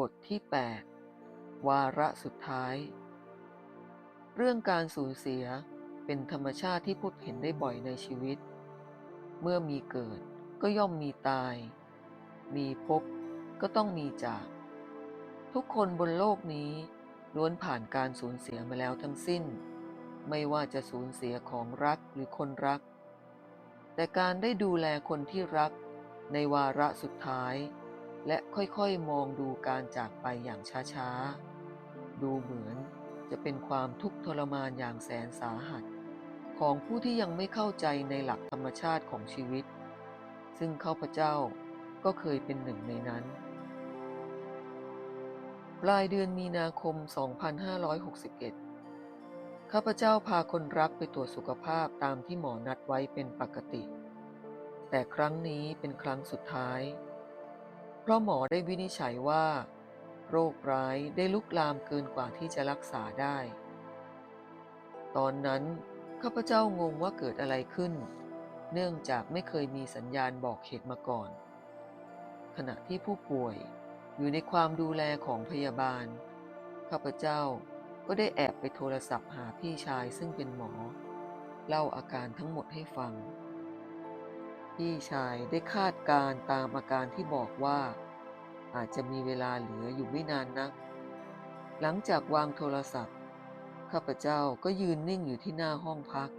บทที่ 8 วาระสุดท้าย เรื่องการสูญเสียเป็นธรรมชาติที่พบเห็นได้บ่อยในชีวิต เมื่อมีเกิดก็ย่อมมีตาย มีพบก็ต้องมีจาก ทุกคนบนโลกนี้ล้วนผ่านการสูญเสียมาแล้วทั้งสิ้น ไม่ว่าจะสูญเสียของรักหรือคนรัก แต่การได้ดูแลคนที่รักในวาระสุดท้าย และค่อยๆมองดูการจากไปอย่างช้าๆ ดูเหมือนจะเป็นความทุกข์ทรมานอย่างแสนสาหัส ของผู้ที่ยังไม่เข้าใจในหลักธรรมชาติของชีวิต ซึ่งข้าพเจ้าก็เคยเป็นหนึ่งในนั้น ปลายเดือนมีนาคม 2561 ข้าพเจ้าพาคนรักไปตรวจสุขภาพตามที่หมอนัดไว้เป็นปกติ แต่ครั้งนี้เป็นครั้งสุดท้าย เพราะหมอได้วินิจฉัยว่า โรคร้ายได้ลุกลามเกินกว่าที่จะรักษาได้ ตอนนั้นข้าพเจ้างงว่าเกิดอะไรขึ้น เนื่องจากไม่เคยมีสัญญาณบอกเหตุมาก่อน ขณะที่ผู้ป่วยอยู่ในความดูแลของพยาบาล ข้าพเจ้าก็ได้แอบไปโทรศัพท์หาพี่ชายซึ่งเป็นหมอ เล่าอาการทั้งหมดให้ฟัง พี่ชายได้คาดการ์ตามอาการที่บอกว่า อาจจะมีเวลาเหลืออยู่ไม่นานนัก หลังจากวางโทรศัพท์ ข้าพเจ้าก็ยืนนิ่งอยู่ที่หน้าห้องพัก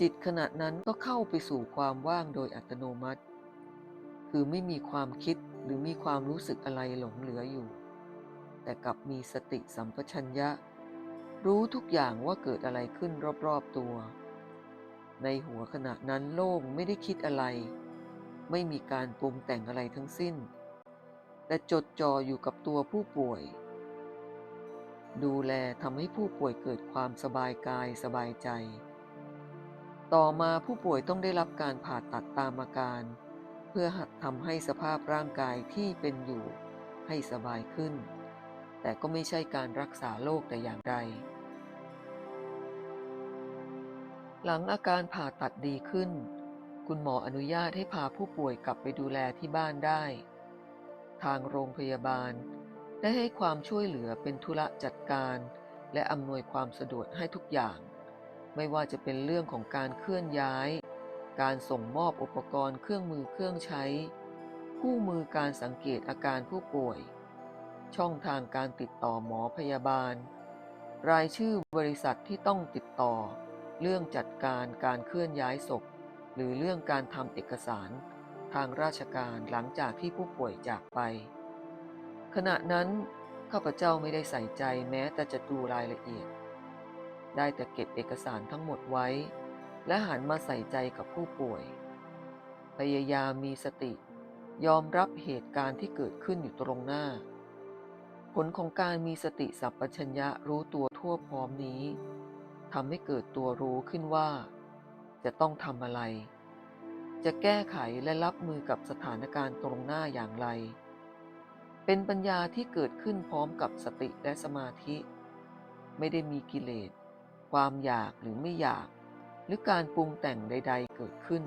จิตขณะนั้นก็เข้าไปสู่ความว่างโดยอัตโนมัติ คือไม่มีความคิดหรือมีความรู้สึกอะไรหลงเหลืออยู่ แต่กลับมีสติสัมปชัญญะ รู้ทุกอย่างว่าเกิดอะไรขึ้นรอบๆตัว ในหัวขณะนั้นโล่งไม่ได้คิดอะไร ไม่มีการปรุงแต่งอะไรทั้งสิ้น แต่จดจ่ออยู่กับตัวผู้ป่วย ดูแลทำให้ผู้ป่วยเกิดความสบายกายสบายใจ ต่อมาผู้ป่วยต้องได้รับการผ่าตัดตามอาการ เพื่อทำให้สภาพร่างกายที่เป็นอยู่ให้สบายขึ้น แต่ก็ไม่ใช่การรักษาโรคแต่อย่างใด หลังอาการผ่าตัดดีขึ้น คุณหมออนุญาตให้พาผู้ป่วยกลับไปดูแลที่บ้านได้ ทางโรงพยาบาล ได้ให้ความช่วยเหลือเป็นธุระจัดการ และอำนวยความสะดวกให้ทุกอย่าง ไม่ว่าจะเป็นเรื่องของการเคลื่อนย้าย การส่งมอบอุปกรณ์เครื่องมือเครื่องใช้ คู่มือการสังเกตอาการผู้ป่วย ช่องทางการติดต่อหมอพยาบาล รายชื่อบริษัทที่ต้องติดต่อ เรื่องจัดการการเคลื่อนย้ายศพ หรือเรื่องการทำเอกสาร ทางราชการหลังจากที่ผู้ป่วยจากไป ขณะนั้นข้าพเจ้าไม่ได้ใส่ใจแม้แต่จะดูรายละเอียด ได้แต่เก็บเอกสารทั้งหมดไว้ และหันมาใส่ใจกับผู้ป่วย พยายามมีสติ ยอมรับเหตุการณ์ที่เกิดขึ้นอยู่ตรงหน้า ผลของการมีสติสัพพัญญะรู้ตัวทั่วพร้อมนี้ ทำให้เกิดตัวรู้ขึ้นว่า จะต้องทำอะไร จะแก้ไขและรับมือกับสถานการณ์ตรงหน้าอย่างไร เป็นปัญญาที่เกิดขึ้นพร้อมกับสติและสมาธิ ไม่ได้มีกิเลส ความอยากหรือไม่อยาก หรือการปรุงแต่งใด ๆ เกิดขึ้น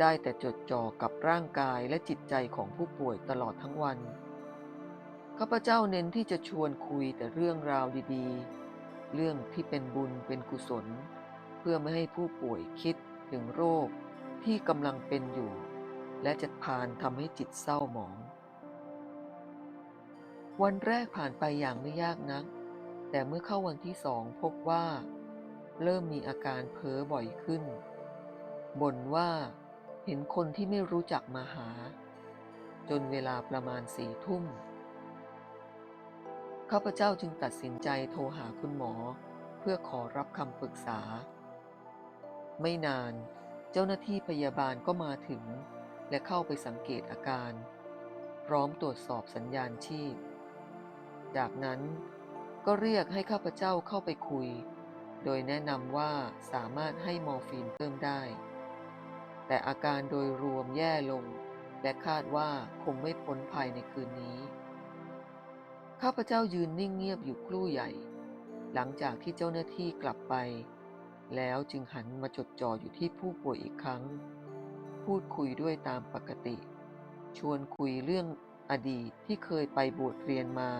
ได้แต่จดจ่อกับร่างกายและจิตใจของผู้ป่วยตลอดทั้งวันข้าพเจ้าเน้นที่จะชวนคุยแต่เรื่องราวดีๆ เรื่องที่เป็นบุญเป็นกุศล เพื่อไม่ให้ผู้ป่วยคิดถึงโรคที่กำลังเป็นอยู่ และจะพานทำให้จิตเศร้าหมอง วันแรกผ่านไปอย่างไม่ยากนัก แต่เมื่อเข้าวันที่สองพบว่า เริ่มมีอาการเพ้อบ่อยขึ้นบ่นว่าเห็นคนที่ไม่รู้จักมาหา จนเวลาประมาณสี่ทุ่ม ข้าพเจ้าจึงตัดสินใจโทรหาคุณหมอ เพื่อขอรับคำปรึกษา ไม่นาน เจ้าหน้าที่พยาบาลก็มาถึง และเข้าไปสังเกตอาการ พร้อมตรวจสอบสัญญาณชีพ จากนั้นก็เรียกให้ข้าพเจ้าเข้าไปคุย โดยแนะนำว่าสามารถให้มอร์ฟีนเพิ่มได้ แต่อาการโดยรวมแย่ลง และคาดว่าคงไม่พ้นภายในคืนนี้ ข้าพเจ้ายืนนิ่งเงียบอยู่ครู่ใหญ่ หลังจากที่เจ้าหน้าที่กลับไป แล้วจึงหันมาจดจ่ออยู่ที่ผู้ป่วยอีกครั้ง พูดคุยด้วยตามปกติ ชวนคุยเรื่องอดีตที่เคยไปบวชเรียนมา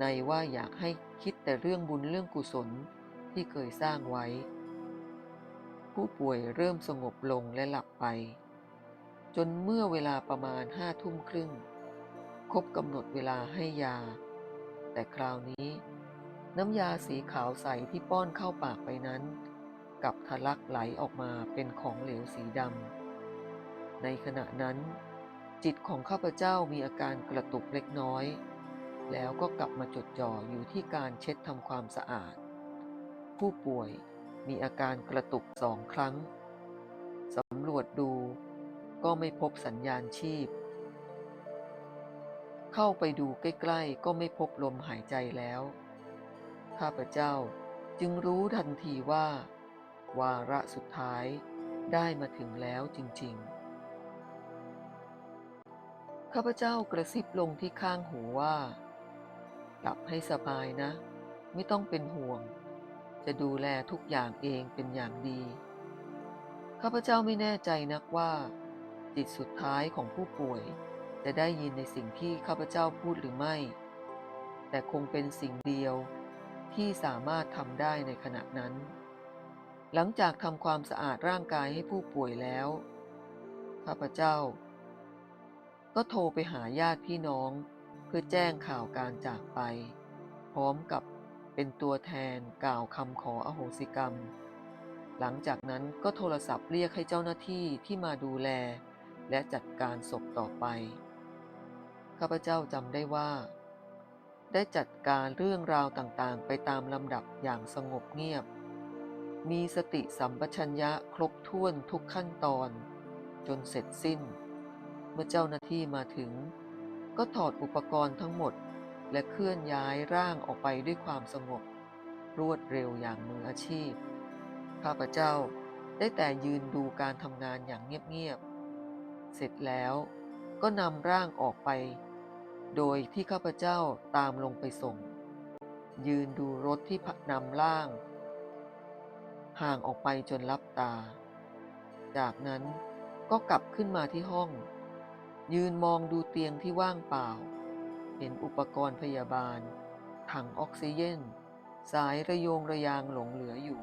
ในว่าอยากให้คิดแต่เรื่องบุญเรื่องกุศลที่เคยสร้างไว้ ผู้ป่วยเริ่มสงบลงและหลับไป จนเมื่อเวลาประมาณห้าทุ่มครึ่ง ครบกำหนดเวลาให้ยา แต่คราวนี้ น้ำยาสีขาวใสที่ป้อนเข้าปากไปนั้นกับทะลักไหลออกมาเป็นของเหลวสีดำ ในขณะนั้น จิตของข้าพเจ้ามีอาการกระตุกเล็กน้อย แล้วก็กลับมาจดจ่ออยู่ที่การเช็ดทำความสะอาด ผู้ป่วยมีอาการกระตุกสองครั้งสำรวจดูก็ไม่พบสัญญาณชีพ เข้าไปดูใกล้ๆ ก็ไม่พบลมหายใจแล้ว ข้าพเจ้าจึงรู้ทันทีว่า วาระสุดท้ายได้มาถึงแล้วจริงๆ ข้าพเจ้ากระซิบลงที่ข้างหูว่า หลับให้สบายนะ ไม่ต้องเป็นห่วง จะดูแลทุกอย่างเองเป็นอย่างดี ข้าพเจ้าไม่แน่ใจนักว่า จิตสุดท้ายของผู้ป่วย จะได้ยินในสิ่งที่ข้าพเจ้าพูดหรือไม่ แต่คงเป็นสิ่งเดียวที่สามารถทำได้ในขณะนั้น หลังจากทำความสะอาดร่างกายให้ผู้ป่วยแล้ว ข้าพเจ้า ก็โทรไปหาญาติพี่น้องเพื่อแจ้งข่าวการจากไป พร้อมกับเป็นตัวแทนกล่าวคำขออโหสิกรรม หลังจากนั้นก็โทรศัพท์เรียกให้เจ้าหน้าที่ที่มาดูแล และจัดการศพต่อไป ข้าพเจ้าจำได้ว่า ได้จัดการเรื่องราวต่างๆ ไปตามลำดับอย่างสงบเงียบ มีสติสัมปชัญญะครบถ้วนทุกขั้นตอน จนเสร็จสิ้น เมื่อเจ้าหน้าที่มาถึง ก็ถอดอุปกรณ์ทั้งหมด และเคลื่อนย้ายร่างออกไปด้วยความสงบ รวดเร็วอย่างมืออาชีพ ข้าพเจ้าได้แต่ยืนดูการทำงานอย่างเงียบๆ เสร็จแล้วก็นำร่างออกไป โดยที่ข้าพเจ้าตามลงไปส่ง ยืนดูรถที่นำร่าง ห่างออกไปจนลับตา จากนั้นก็กลับขึ้นมาที่ห้อง ยืนมองดูเตียงที่ว่างเปล่า เห็นอุปกรณ์พยาบาล ถังออกซิเจนสายระโยงระยางหลงเหลืออยู่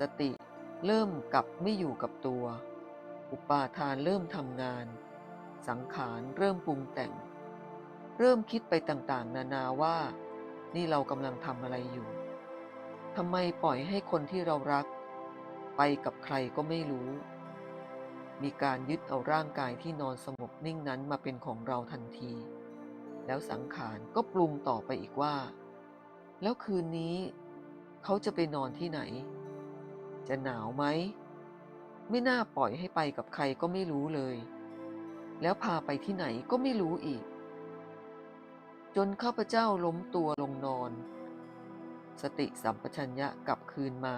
สติเริ่มกลับไม่อยู่กับตัว อุปาทานเริ่มทำงาน สังขารเริ่มปรุงแต่ง เริ่มคิดไปต่างๆ นานาว่า นี่เรากำลังทำอะไรอยู่ทำไมปล่อยให้คนที่เรารัก ไปกับใครก็ไม่รู้ มีการยึดเอาร่างกายที่นอนสงบนิ่งนั้นมาเป็นของเราทันที แล้วสังขารก็ปรุงต่อไปอีกว่า แล้วคืนนี้ เขาจะไปนอนที่ไหน จะหนาวไหม ไม่น่าปล่อยให้ไปกับใครก็ไม่รู้เลย แล้วพาไปที่ไหนก็ไม่รู้อีก จนข้าพเจ้าล้มตัวลงนอน สติสัมปชัญญะกลับคืนมา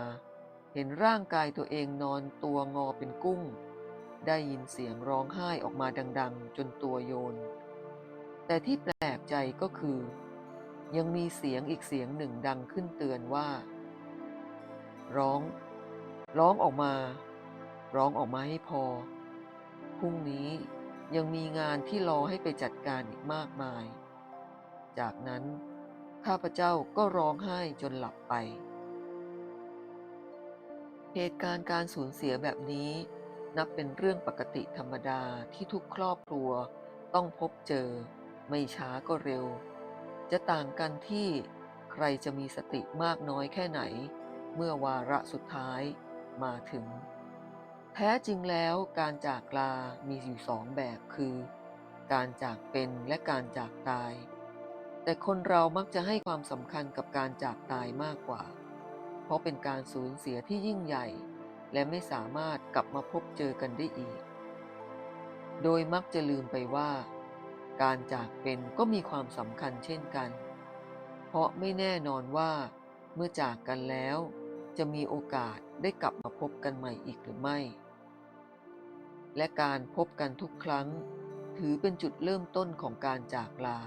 เห็นร่างกายตัวเองนอนตัวงอเป็นกุ้ง ได้ยินเสียงร้องไห้ออกมาดัง ๆ จนตัวโยน แต่ที่แปลกใจก็คือ ยังมีเสียงอีกเสียงหนึ่งดังขึ้นเตือนว่า ร้อง ร้องออกมา ร้องออกมาให้พอ พรุ่งนี้ยังมีงานที่รอให้ไปจัดการอีกมากมาย จากนั้นข้าพเจ้าก็ร้องไห้จนหลับไป เหตุการณ์การสูญเสียแบบนี้นับเป็นเรื่องปกติธรรมดาที่ทุกครอบครัวต้องพบเจอ ไม่ช้าก็เร็ว จะต่างกันที่ใครจะมีสติมากน้อยแค่ไหน เมื่อวาระสุดท้ายมาถึง แท้จริงแล้วการจากลามีอยู่สองแบบคือ การจากเป็นและการจากตาย แต่คนเรามักจะให้ความสำคัญกับการจากตายมากกว่า เพราะเป็นการสูญเสียที่ยิ่งใหญ่ และไม่สามารถกลับมาพบเจอกันได้อีก โดยมักจะลืมไปว่า การจากเป็นก็มีความสำคัญเช่นกัน เพราะไม่แน่นอนว่า เมื่อจากกันแล้ว จะมีโอกาสได้กลับมาพบกันใหม่อีกหรือไม่ และการพบกันทุกครั้ง ถือเป็นจุดเริ่มต้นของการจากลา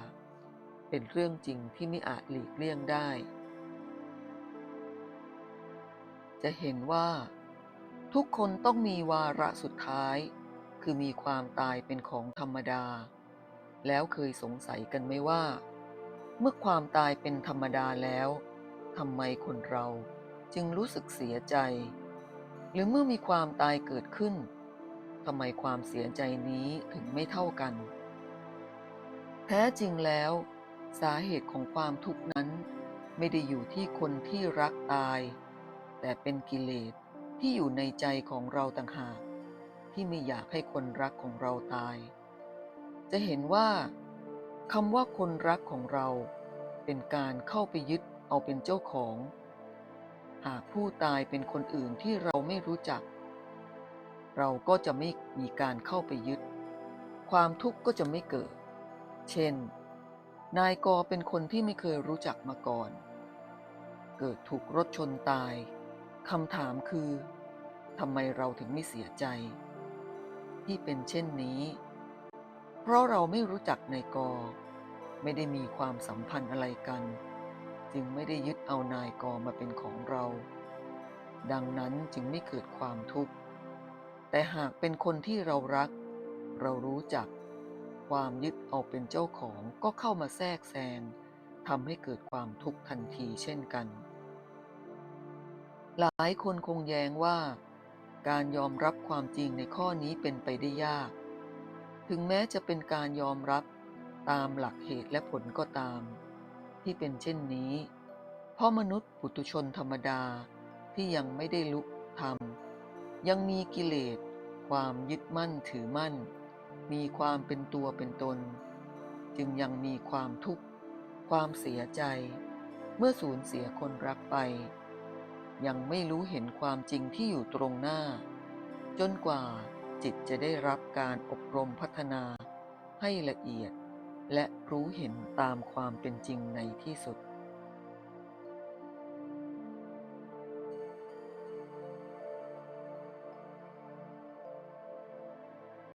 เป็นเรื่องจริงที่ไม่อาจหลีกเลี่ยงได้ จะเห็นว่า ทุกคนต้องมีวาระสุดท้าย คือมีความตายเป็นของธรรมดา แล้วเคยสงสัยกันไหมว่า เมื่อความตายเป็นธรรมดาแล้วทำไมคนเราจึงรู้สึกเสียใจ หรือเมื่อมีความตายเกิดขึ้นทำไมความเสียใจนี้ถึงไม่เท่ากัน แท้จริงแล้ว สาเหตุของความทุกข์นั้น ไม่ได้อยู่ที่คนที่รักตาย แต่เป็นกิเลสที่อยู่ในใจของเราต่างหาก ที่ไม่อยากให้คนรักของเราตาย จะเห็นว่าคำว่าคนรักของเรา เป็นการเข้าไปยึดเอาเป็นเจ้าของ หากผู้ตายเป็นคนอื่นที่เราไม่รู้จัก เราก็จะไม่มีการเข้าไปยึด ความทุกข์ก็จะไม่เกิด เช่น นายกอเป็นคนที่ไม่เคยรู้จักมาก่อน เกิดถูกรถชนตาย คำถามคือทำไมเราถึงไม่เสียใจ ที่เป็นเช่นนี้ เพราะเราไม่รู้จักนายกอ ไม่ได้มีความสัมพันธ์อะไรกัน จึงไม่ได้ยึดเอานายกอมาเป็นของเรา ดังนั้นจึงไม่เกิดความทุกข์ แต่หากเป็นคนที่เรารัก เรารู้จัก ความยึดเอาเป็นเจ้าของก็เข้ามาแทรกแซงทำให้เกิดความทุกข์ทันทีเช่นกัน หลายคนคงแย้งว่า การยอมรับความจริงในข้อนี้เป็นไปได้ยาก ถึงแม้จะเป็นการยอมรับตามหลักเหตุและผลก็ตาม ที่เป็นเช่นนี้ เพราะมนุษย์ปุถุชนธรรมดาที่ยังไม่ได้ลุธรรม ยังมีกิเลส ความยึดมั่นถือมั่น มีความเป็นตัวเป็นตน จึงยังมีความทุกข์ ความเสียใจ เมื่อสูญเสียคนรักไป ยังไม่รู้เห็นความจริงที่อยู่ตรงหน้า จนกว่าจิตจะได้รับการอบรมพัฒนาให้ละเอียด และรู้เห็นตามความเป็นจริงในที่สุด